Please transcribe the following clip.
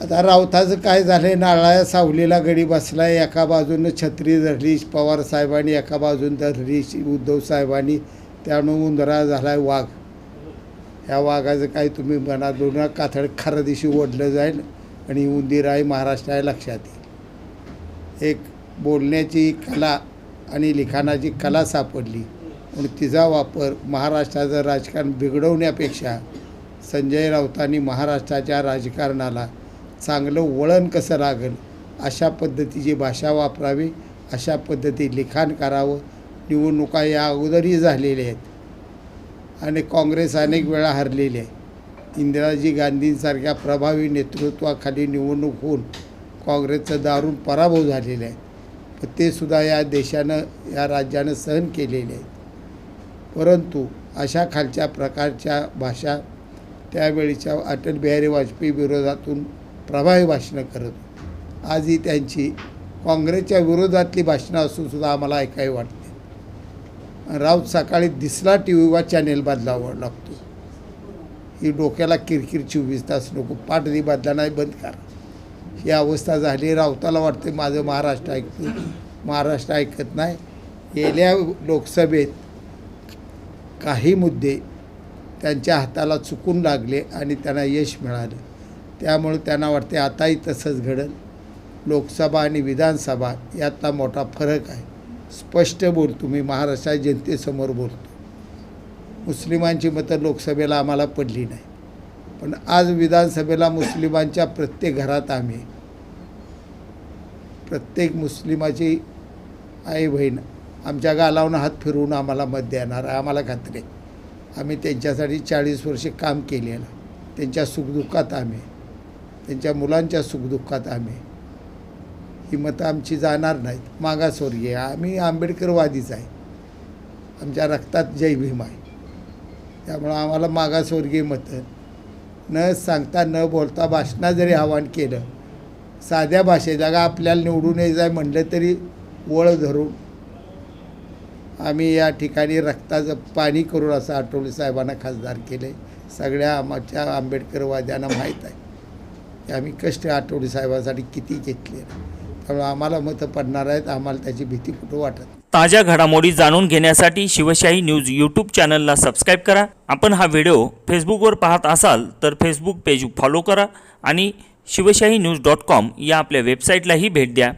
आता राऊताचं काय झालंय? नारळा सावलीला गडी बसलाय. एका बाजूनं छत्री धरली पवार साहेबांनी एका बाजून धरली उद्धव साहेबांनी त्यानं उंदरा झालाय वाघ. ह्या वाघाचं काय तुम्ही मनात दोन कातड खऱ्या दिवशी ओढलं जाईल आणि उंदीर आहे महाराष्ट्र आहे लक्षात येईल. एक बोलण्याची कला आणि लिखाणाची कला सापडली. म्हणून तिचा वापर महाराष्ट्राचं राजकारण बिघडवण्यापेक्षा संजय राऊतांनी महाराष्ट्राच्या राजकारणाला चांगलं वळण कसं लागेल अशा पद्धतीची भाषा वापरावी अशा पद्धती लिखाण करावं. निवडणुका या अगोदरही झालेल्या आहेत. आणि काँग्रेस अनेक वेळा हरलेली आहे. इंदिराजी गांधींसारख्या प्रभावी नेतृत्वाखाली निवडणूक होऊन काँग्रेसचं दारुण पराभव झालेला आहे. पण ते सुद्धा या देशानं या राज्यानं सहन केलेले आहेत. परंतु अशा खालच्या प्रकारच्या भाषा त्यावेळीच्या अटल बिहारी वाजपेयी विरोधातून प्रभावी भाषणं करत आजही त्यांची काँग्रेसच्या विरोधातली भाषणं असून सुद्धा आम्हाला ऐकावी वाटते. राऊत सकाळी दिसला टी व्हीवर चॅनेल बदलावा लागतो ही डोक्याला किरकिर चोवीस तास नको पाठदी बदला नाही बंद करा. ही अवस्था झाली राऊताला वाटते माझं महाराष्ट्र ऐकतो महाराष्ट्र ऐकत नाही. गेल्या लोकसभेत काही मुद्दे त्यांच्या हाताला चुकून लागले आणि त्यांना यश मिळालं. त्यामुळे त्यांना वाटते आताही तसंच घडल. लोकसभा आणि विधानसभा यातला मोठा फरक आहे. स्पष्ट बोलतो मी महाराष्ट्र जनतेसमोर बोलतो. मुस्लिमांची मतं लोकसभेला आम्हाला पडली नाही. पण आज विधानसभेला मुस्लिमांच्या प्रत्येक घरात आम्ही प्रत्येक मुस्लिमाची आई बहीण आमच्या गालावनं हात फिरवून आम्हाला मत देणार आहे आम्हाला खात्री आम्ही त्यांच्यासाठी चाळीस वर्षे काम केलेलं त्यांच्या सुखदुःखात आम्ही त्यांच्या मुलांच्या सुखदुःखात आम्ही. ही मतं आमची जाणार नाहीत. मागासवर्गीय. आम्ही आंबेडकरवादीच आहे. आमच्या रक्तात जय भीम आहे. त्यामुळं आम्हाला मागासवर्गीय मतं. न सांगता न बोलता भाषणा जरी आवाहन केलं साध्या भाषेत जागा आपल्याला निवडून यायचं आहे म्हणलं तरी वळ धरून आम्ही या ठिकाणी रक्ताचं पाणी करून असं आठवले साहेबांना खासदार केले. सगळ्या आमच्या आंबेडकरवाद्यांना माहीत आहे. की आम्ही कष्ट आठवडी साहेबांसाठी किती घेतले. त्यामुळे आम्हाला मतं पडणार आहेत आम्हाला त्याची भीती कुठं वाटत ताज्या घडामोडी जाणून घेण्यासाठी शिवशाही न्यूज यूट्यूब चॅनलला सबस्क्राईब करा. आपण हा व्हिडिओ फेसबुकवर पाहत असाल तर फेसबुक पेज फॉलो करा आणि शिवशाही न्यूज डॉट कॉम या आपल्या वेबसाईटलाही भेट द्या.